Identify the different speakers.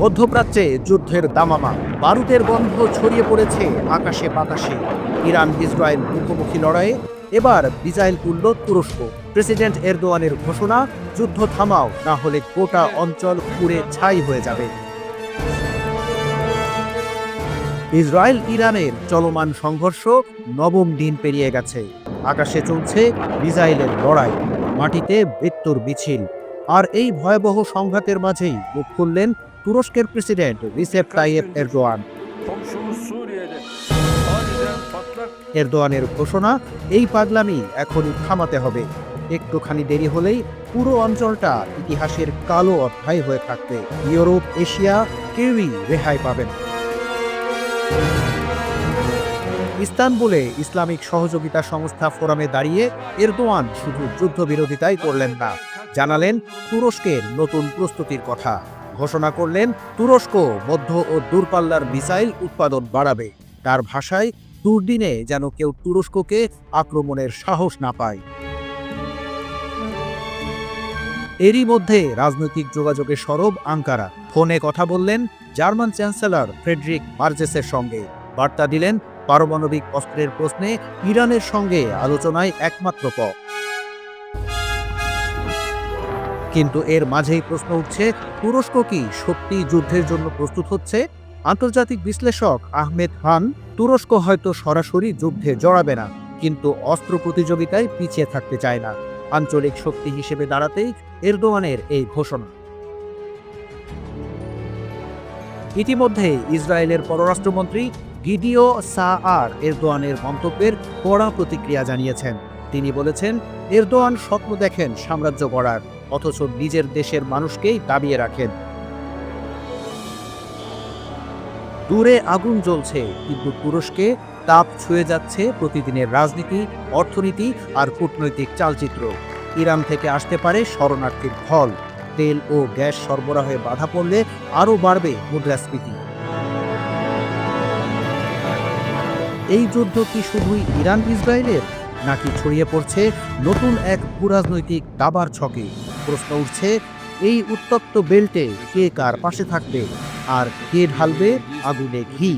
Speaker 1: মধ্যপ্রাচ্যে যুদ্ধের দামামা। বারুদের গন্ধ ছড়িয়ে পড়েছে আকাশে বাতাসে। ইরান, ইসরায়েল মুখোমুখি লড়াইয়ে এবার মিসাইল তুলল তুরস্ক। প্রেসিডেন্ট এরদোয়ানের ঘোষণা, যুদ্ধ থামাও, না হলে গোটা অঞ্চল পুড়ে ছাই হয়ে যাবে। ইসরায়েল, ইরানের চলমান সংঘর্ষ নবম দিন পেরিয়ে গেছে। আকাশে চলছে মিসাইলের লড়াই, মাটিতে মৃত্যুর মিছিল। আর এই ভয়াবহ সংঘাতের মাঝেই মুখ খুললেন তুরস্কের প্রেসিডেন্ট রিসেপ তাইয়েব এরদোয়ান। এরদোয়ানের ঘোষণা, এই পাগলামি এখনই থামাতে হবে। একটুখানি দেরি হলেই পুরো অঞ্চলটা ইতিহাসের কালো অধ্যায় হয়ে থাকবে। ইউরোপ, এশিয়া কেউই রেহাই পাবেন ইস্তানবুলে ইসলামিক সহযোগিতা সংস্থা ফোরামে দাঁড়িয়ে এরদোয়ান শুধু যুদ্ধবিরোধিতাই করলেন না, জানালেন তুরস্কের নতুন প্রস্তুতির কথা। ঘোষণা করলেন, তুরস্ক, মধ্য ও দূরপাল্লার মিসাইল উৎপাদন বাড়াবে। তার ভাষায়, দুর্দিনে যেন কেউ তুরস্ককে আক্রমণের সাহস না পায়। এরই মধ্যে রাজনৈতিক যোগাযোগে সরব আঙ্কারা। ফোনে কথা বললেন জার্মান চ্যান্সেলর ফ্রেডরিক মার্জেসের সঙ্গে। বার্তা দিলেন পারমাণবিক অস্ত্রের প্রশ্নে ইরানের সঙ্গে আলোচনায় একমাত্র পথ। কিন্তু এর মাঝেই প্রশ্ন উঠছে, তুরস্ক কি সত্যি যুদ্ধের জন্য প্রস্তুত হচ্ছে? আন্তর্জাতিক বিশ্লেষক আহমেদ খান, তুরস্ক হয়তো সরাসরি যুদ্ধে জড়াবে না, কিন্তু অস্ত্র প্রতিযোগিতায় পিছিয়ে থাকতে চায় না। আঞ্চলিক শক্তি হিসেবে দাঁড়াতেই এরদোয়ানের এই ঘোষণা। ইতিমধ্যে ইসরায়েলের পররাষ্ট্রমন্ত্রী গিডিও সা আর এরদোয়ানের মন্তব্যের কড়া প্রতিক্রিয়া জানিয়েছেন। তিনি বলেছেন, এরদোয়ান স্বপ্ন দেখেন সাম্রাজ্য গড়ার। অথচ নিজের দেশের মানুষকেই দাবিয়ে রাখেন। দূরে আগুন জ্বলছে, কিন্তু তুরস্কে তাপ ছুঁয়ে যাচ্ছে প্রতিদিনের রাজনীতি, অর্থনীতি আর কূটনৈতিক চালচিত্র। ইরান থেকে আসতে পারে শরণার্থীর ফল। তেল ও গ্যাস সরবরাহে বাধা পড়লে আরও বাড়বে মুদ্রাস্ফীতি। এই যুদ্ধ কি শুধুই ইরান ইসরায়েলের নাকি ছড়িয়ে পড়ছে নতুন এক ভূরাজনৈতিক দাবার ছকে? প্রশ্ন উঠছে এই উত্তপ্ত বেল্টে কে কার পাশে থাকবে? আর কে ঢালবে? আগুনে ঘি।